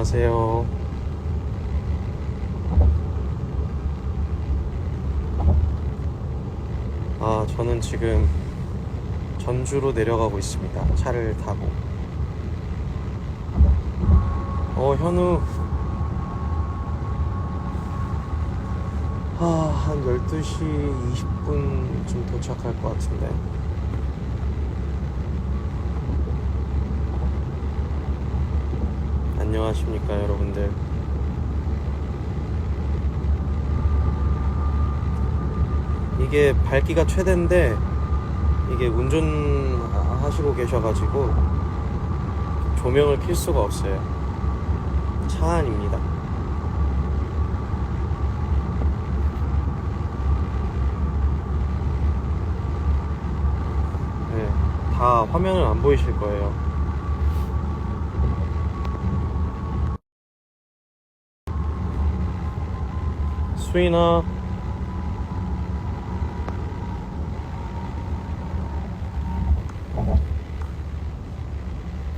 안녕하세요. 아, 저는 지금 전주로 내려가고 있습니다. 차를 타고. 어, 현우. 아, 한 12시 20분쯤 도착할 것 같은데. 안녕하십니까, 여러분들. 이게 밝기가 최대인데, 이게 운전하시고 계셔가지고, 조명을 킬 수가 없어요. 차 안입니다. 네, 다 화면은 안 보이실 거예요. 수인아.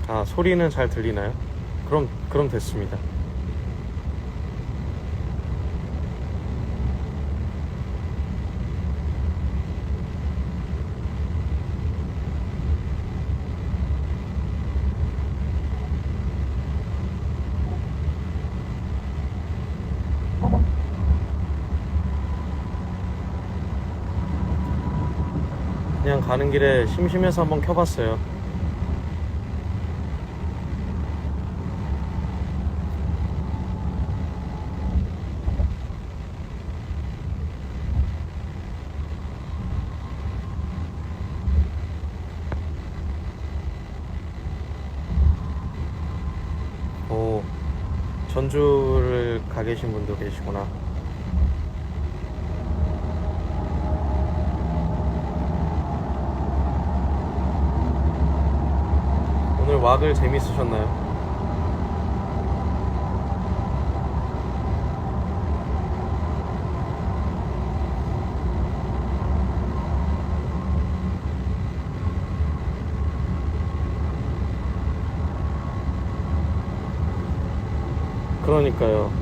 아, 소리는 잘 들리나요? 그럼, 그럼 됐습니다. 그냥 가는 길에 심심해서 한번 켜봤어요. 오, 전주를 가 계신 분도 계시구나. 왁을 재밌으셨나요? 그러니까요.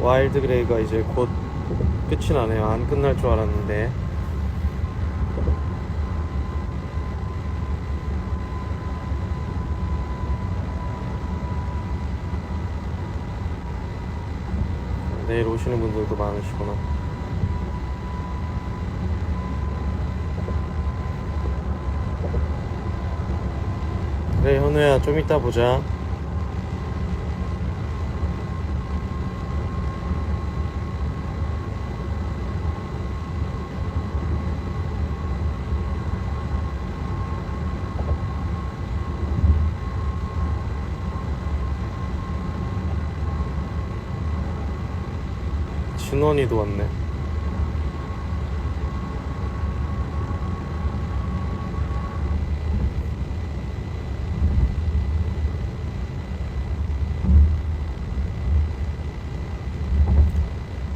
와일드 그레이가 이제 곧 끝이 나네요. 안 끝날 줄 알았는데. 내일 오시는 분들도 많으시구나. 그래, 현우야, 좀 이따 보자. 진원이도 왔네.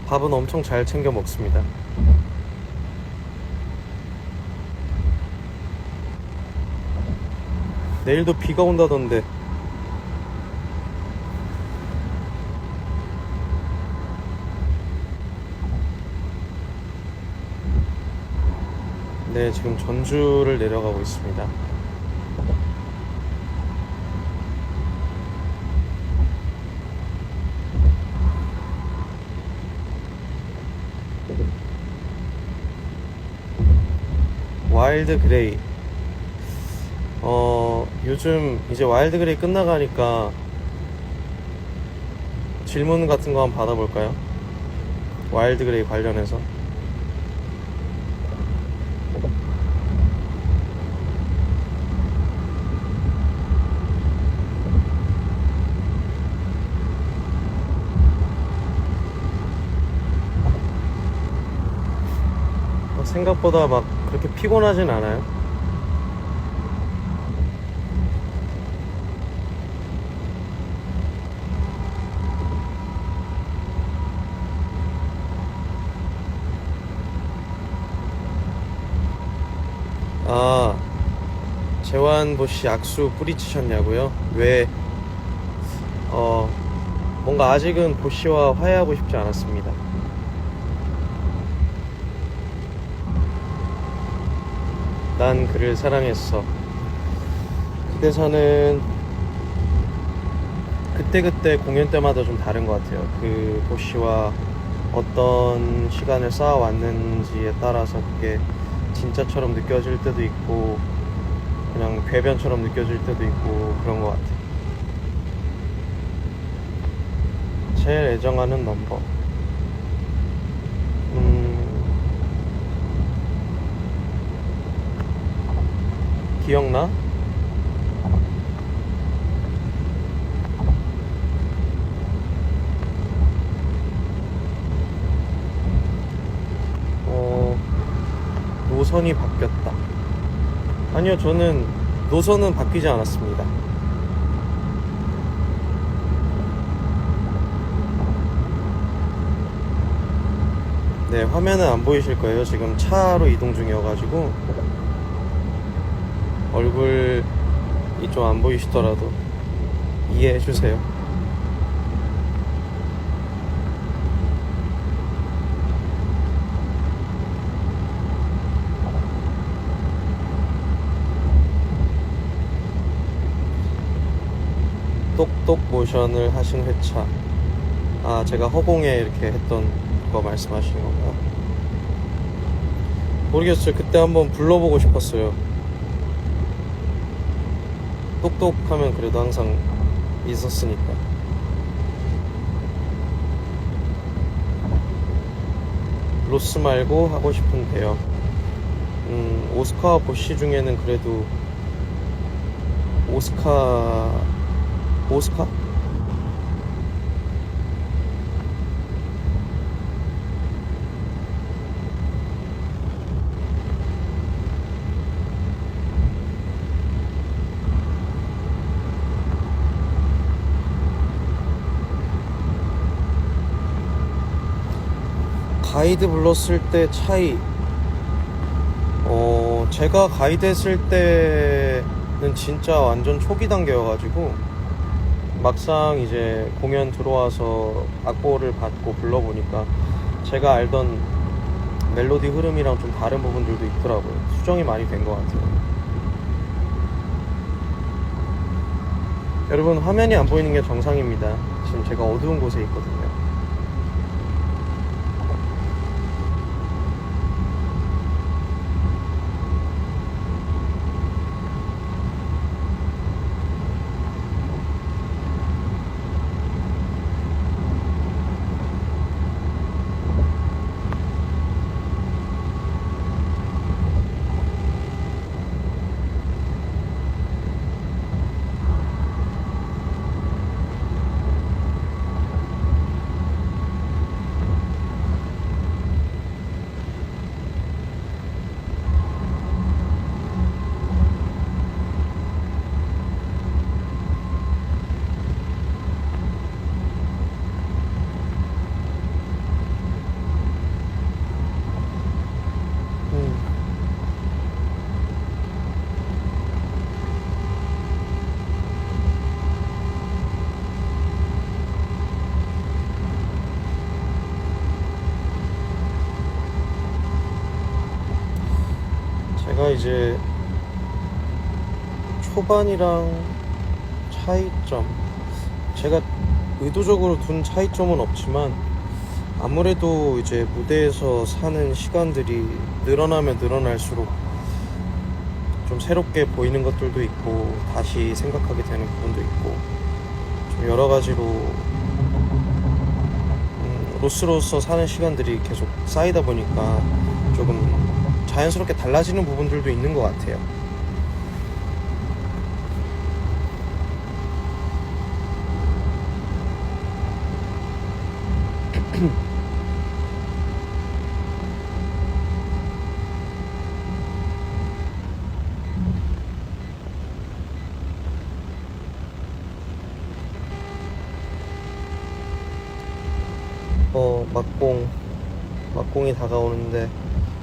밥은 엄청 잘 챙겨 먹습니다. 내일도 비가 온다던데. 네, 지금 전주를 내려가고 있습니다. 와일드 그레이. 어, 요즘 이제 와일드 그레이 끝나가니까 질문 같은 거 한번 받아볼까요? 와일드 그레이 관련해서. 생각보다 막 그렇게 피곤하진 않아요. 아, 재환보 씨 악수 뿌리치셨냐고요? 왜, 어, 뭔가 아직은 보 씨와 화해하고 싶지 않았습니다. 난 그를 사랑했어. 그 대사는 그때그때 공연 때마다 좀 다른 것 같아요. 그보 씨와 어떤 시간을 쌓아왔는지에 따라서 그게 진짜처럼 느껴질 때도 있고 그냥 궤변처럼 느껴질 때도 있고 그런 것 같아요. 제일 애정하는 넘버. 음, 기억나? 어, 노선이 바뀌었다. 아니요, 저는 노선은 바뀌지 않았습니다. 네, 화면은 안 보이실 거예요. 지금 차로 이동 중이어가지고 얼굴이 좀 안 보이시더라도 이해해 주세요. 똑똑 모션을 하신 회차. 아, 제가 허공에 이렇게 했던 거 말씀하시는 건가요? 모르겠어요. 그때 한번 불러보고 싶었어요. 똑똑하면 그래도 항상 있었으니까. 로스 말고 하고 싶은데요. 음, 오스카 보시 중에는 그래도 오스카 오스카? 가이드 불렀을 때 차이. 어 제가 가이드 했을 때는 진짜 완전 초기 단계여가지고 막상 이제 공연 들어와서 악보를 받고 불러보니까 제가 알던 멜로디 흐름이랑 좀 다른 부분들도 있더라고요. 수정이 많이 된 것 같아요. 여러분 화면이 안 보이는 게 정상입니다. 지금 제가 어두운 곳에 있거든요 음. 제가 이제 초반이랑 차이점 제가 의도적으로 둔 차이점은 없지만 아무래도 이제 무대에서 사는 시간들이 늘어나면 늘어날수록 좀 새롭게 보이는 것들도 있고 다시 생각하게 되는 부분도 있고 좀 여러 가지로 음, 로스로서 사는 시간들이 계속 쌓이다 보니까 조금 자연스럽게 달라지는 부분들도 있는 것 같아요. 어, 막공, 막공이 다가오는데,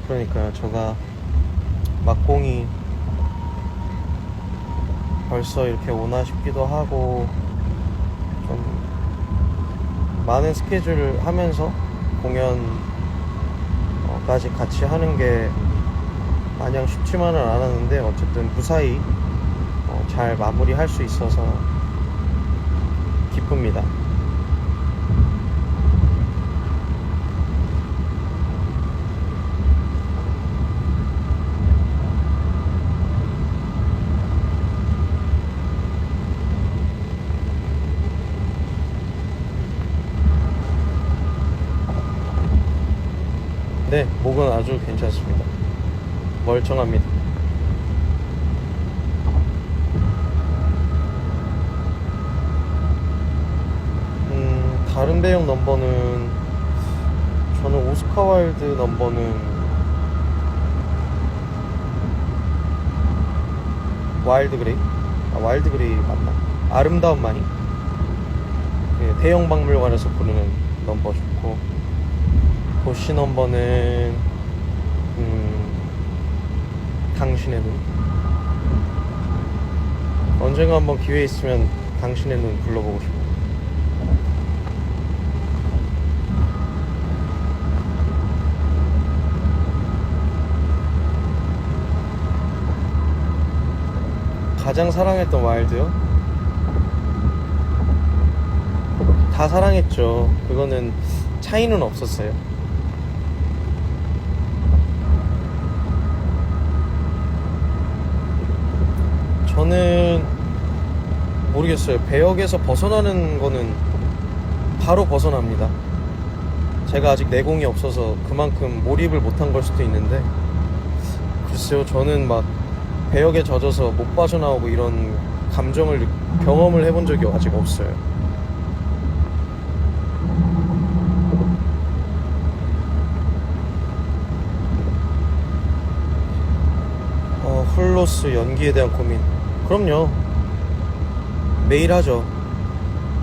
그러니까요, 제가 막공이 벌써 이렇게 오나 싶기도 하고 좀 많은 스케줄을 하면서 공연까지 같이 하는 게 마냥 쉽지만은 않았는데 어쨌든 무사히 어, 잘 마무리할 수 있어서 기쁩니다. 네, 목은 아주 괜찮습니다. 멀쩡합니다. 음, 다른 배역 넘버는 저는 오스카 와일드 넘버는 와일드 그레이? 아, 와일드 그레이 맞나? 아름다운 마니? 예, 대형 박물관에서 부르는 넘버 좋고 도시 넘버는 음, 당신의 눈? 언젠가 한번 기회 있으면 당신의 눈 불러보고 싶어 가장 사랑했던 와일드요? 다 사랑했죠. 그거는 차이는 없었어요 저는 모르겠어요. 배역에서 벗어나는 거는 바로 벗어납니다. 제가 아직 내공이 없어서 그만큼 몰입을 못한 걸 수도 있는데 글쎄요. 저는 막 배역에 젖어서 못 빠져나오고 이런 감정을 느- 경험을 해본 적이 아직 없어요. 어, 훌로스 연기에 대한 고민. 그럼요. 매일 하죠.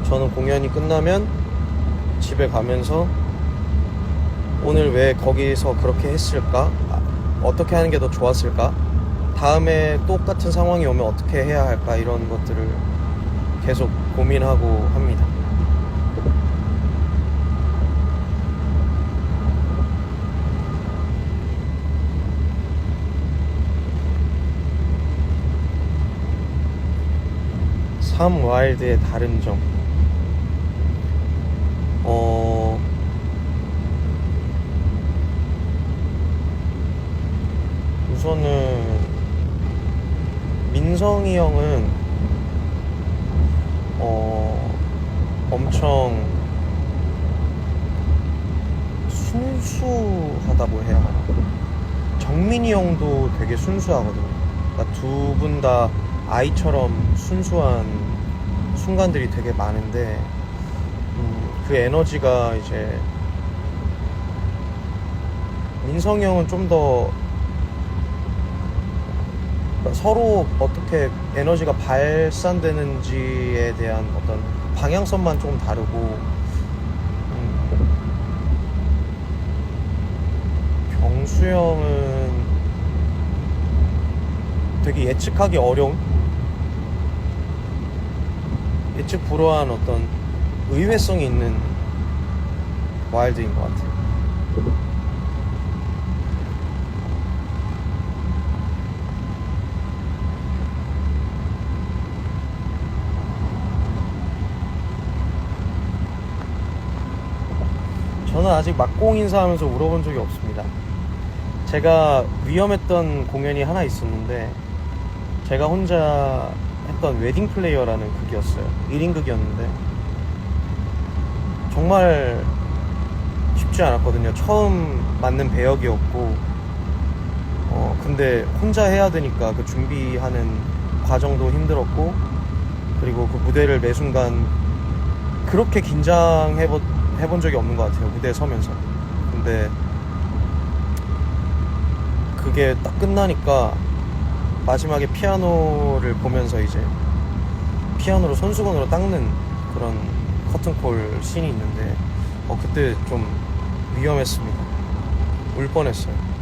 저는 공연이 끝나면 집에 가면서 오늘 왜 거기서 그렇게 했을까? 아, 어떻게 하는 게 더 좋았을까? 다음에 똑같은 상황이 오면 어떻게 해야 할까? 이런 것들을 계속 고민하고 합니다. 삼 와일드의 다른 점. 어, 우선은 민성이 형은 어, 엄청 순수하다고 해야 하나. 정민이 형도 되게 순수하거든요. 그러니까 두분 다 아이처럼 순수한 순간들이 되게 많은데 음, 그 에너지가 이제 민성이 형은 좀 더 서로 어떻게 에너지가 발산되는지에 대한 어떤 방향성만 조금 다르고 음, 경수 형은 되게 예측하기 어려운 예측 불허한 어떤 의외성이 있는 와일드인 것 같아요. 저는 아직 막공 인사하면서 울어본 적이 없습니다. 제가 위험했던 공연이 하나 있었는데 제가 혼자 했던 웨딩 플레이어라는 극이었어요. 1인 극이었는데 정말 쉽지 않았거든요. 처음 맞는 배역이었고 어 근데 혼자 해야 되니까 그 준비하는 과정도 힘들었고 그리고 그 무대를 매 순간 그렇게 긴장해 본 해본 적이 없는 것 같아요. 무대에 서면서. 근데 그게 딱 끝나니까 마지막에 피아노를 보면서 이제 피아노로 손수건으로 닦는 그런 커튼콜 씬이 있는데 어 그때 좀 위험했습니다. 울 뻔했어요.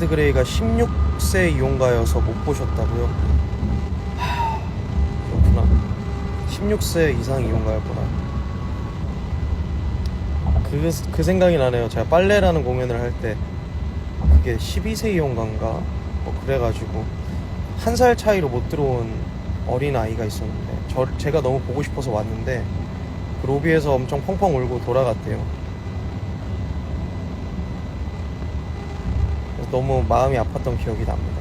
와일드 그레이가 16세 이용가여서 못 보셨다고요? 하, 그렇구나. 16세 이상 이용가였구나. 그, 그 생각이 나네요. 제가 빨래라는 공연을 할 때 그게 12세 이용가인가? 뭐 그래가지고 한 살 차이로 못 들어온 어린 아이가 있었는데 저, 제가 너무 보고 싶어서 왔는데 그 로비에서 엄청 펑펑 울고 돌아갔대요. 그래서 너무 마음이 아팠던 기억이 납니다.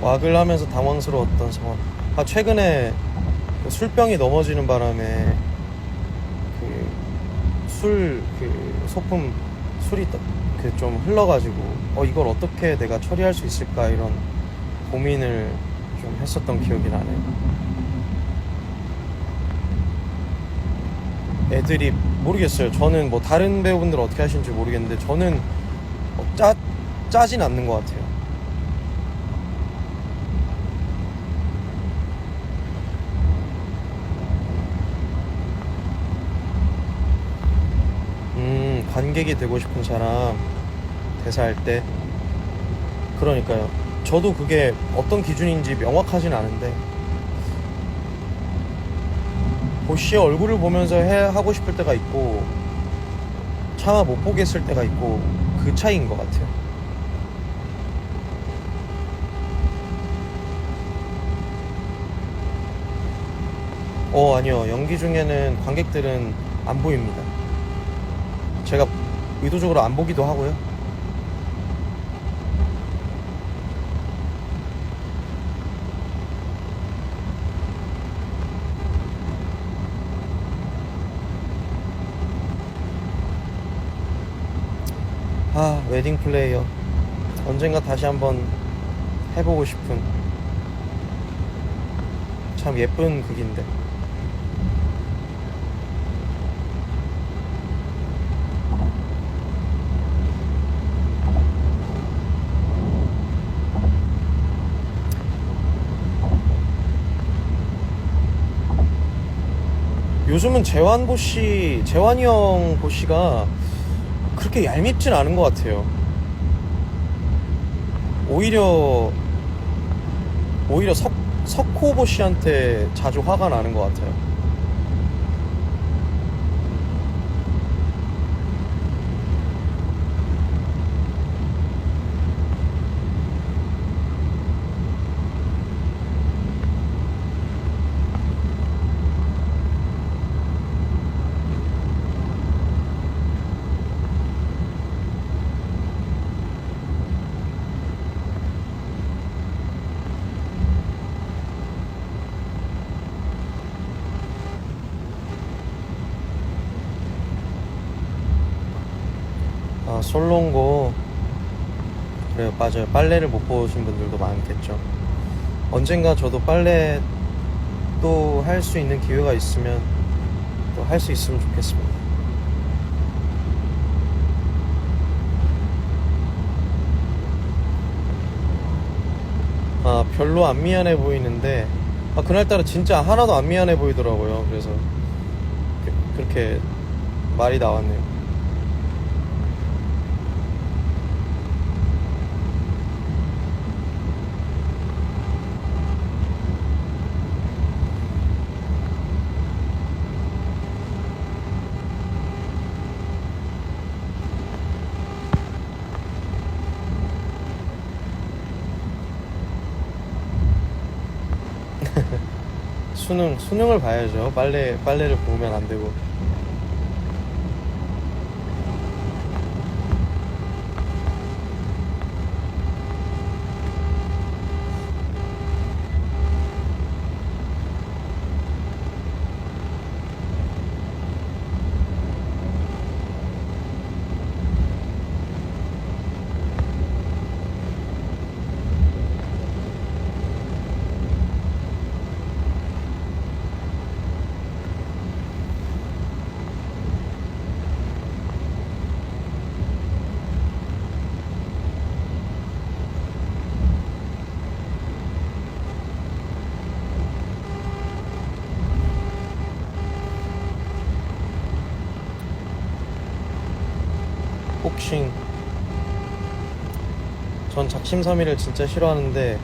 왁을 하면서 당황스러웠던 상황. 아 최근에 그 술병이 넘어지는 바람에 그 술 그 소품 술이 그 좀 흘러가지고 어 이걸 어떻게 내가 처리할 수 있을까 이런 고민을 좀 했었던 기억이 나네요. 애들이 모르겠어요. 저는 뭐 다른 배우분들 어떻게 하시는지 모르겠는데 저는 어, 짜 짜진 않는 것 같아요. 음, 관객이 되고 싶은 사람 대사할 때 그러니까요. 저도 그게 어떤 기준인지 명확하진 않은데 보시의 얼굴을 보면서 해 하고 싶을 때가 있고 차마 못 보겠을 때가 있고 그 차이인 것 같아요. 어 아니요 연기 중에는 관객들은 안 보입니다. 제가 의도적으로 안 보기도 하고요. 아, 웨딩 플레이어. 언젠가 다시 한번 해보고 싶은 참 예쁜 극인데. 요즘은 재환 보씨, 재환이 형 보씨가 그렇게 얄밉진 않은 것 같아요. 오히려 오히려 석 석호보 씨한테 자주 화가 나는 것 같아요. 아, 솔롱고. 그래요, 맞아요. 빨래를 못 보신 분들도 많겠죠. 언젠가 저도 빨래 또 할 수 있는 기회가 있으면 또 할 수 있으면 좋겠습니다. 아, 별로 안 미안해 보이는데, 아, 그날따라 진짜 하나도 안 미안해 보이더라고요. 그래서 그- 그렇게 말이 나왔네요. 수능 수능을 봐야죠. 빨래 빨래를 보면 안 되고. 싱 전 작심삼일을 진짜 싫어하는데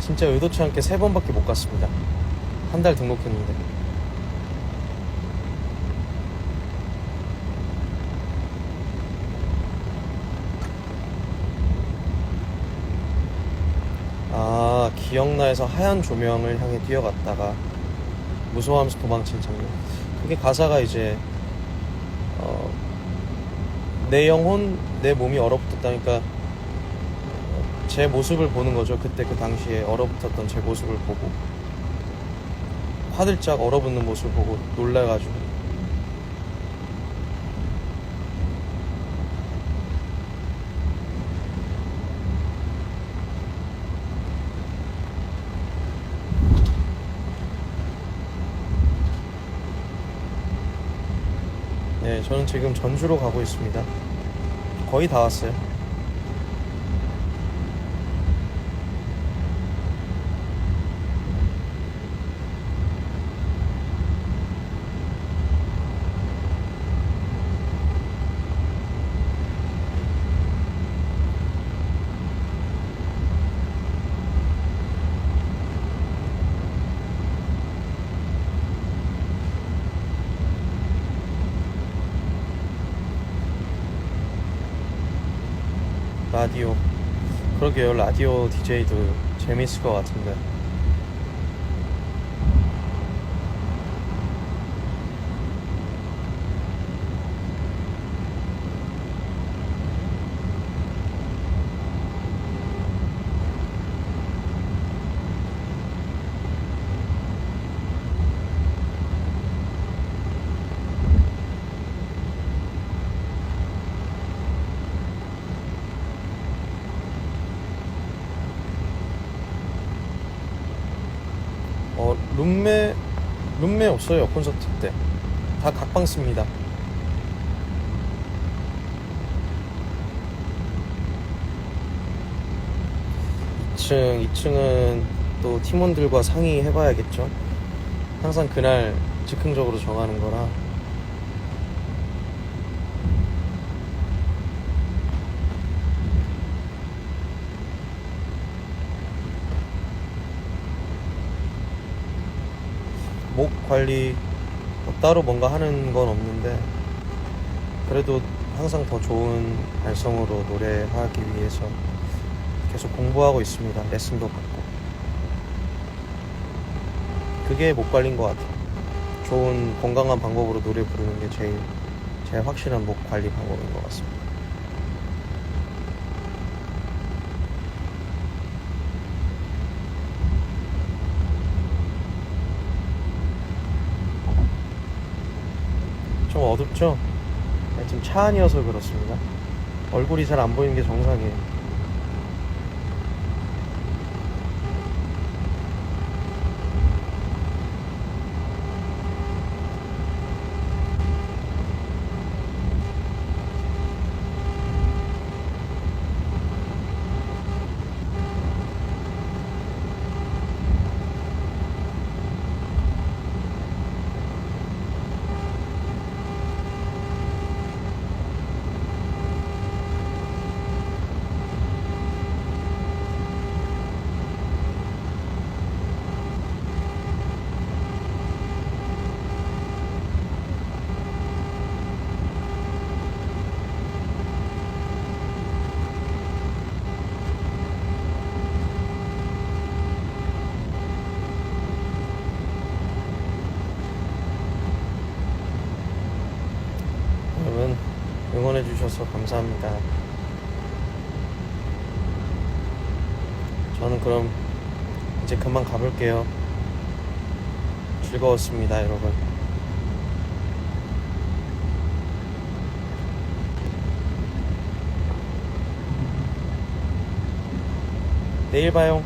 진짜 의도치 않게 세 번밖에 못 갔습니다. 한 달 등록했는데. 아, 기억나에서 하얀 조명을 향해 뛰어갔다가 무서워하면서 도망친 장면. 그게 가사가 이제 어, 내 영혼, 내 몸이 얼어붙었다니까 어, 제 모습을 보는 거죠. 그때 그 당시에 얼어붙었던 제 모습을 보고 화들짝 얼어붙는 모습을 보고 놀라가지고 네, 저는 지금 전주로 가고 있습니다. 거의 다 왔어요. 라디오. 그러게요, 라디오 DJ도 재밌을 것 같은데. 없어요, 콘서트 때. 다 각방 씁니다. 이층 2층은 또 팀원들과 상의해봐야겠죠. 항상 그날 즉흥적으로 정하는 거라. 목 관리 뭐 따로 뭔가 하는 건 없는데 그래도 항상 더 좋은 발성으로 노래하기 위해서 계속 공부하고 있습니다. 레슨도 받고 그게 목 관리인 것 같아요. 좋은 건강한 방법으로 노래 부르는 게 제일 제일 확실한 목 관리 방법인 것 같습니다. 어둡죠? 네, 지금 차 안이어서 그렇습니다. 얼굴이 잘 안 보이는 게 정상이에요. 여러분 응원해 주셔서 감사합니다. 저는 그럼 이제 그만 가볼게요. 즐거웠습니다, 여러분. 내일 봐요.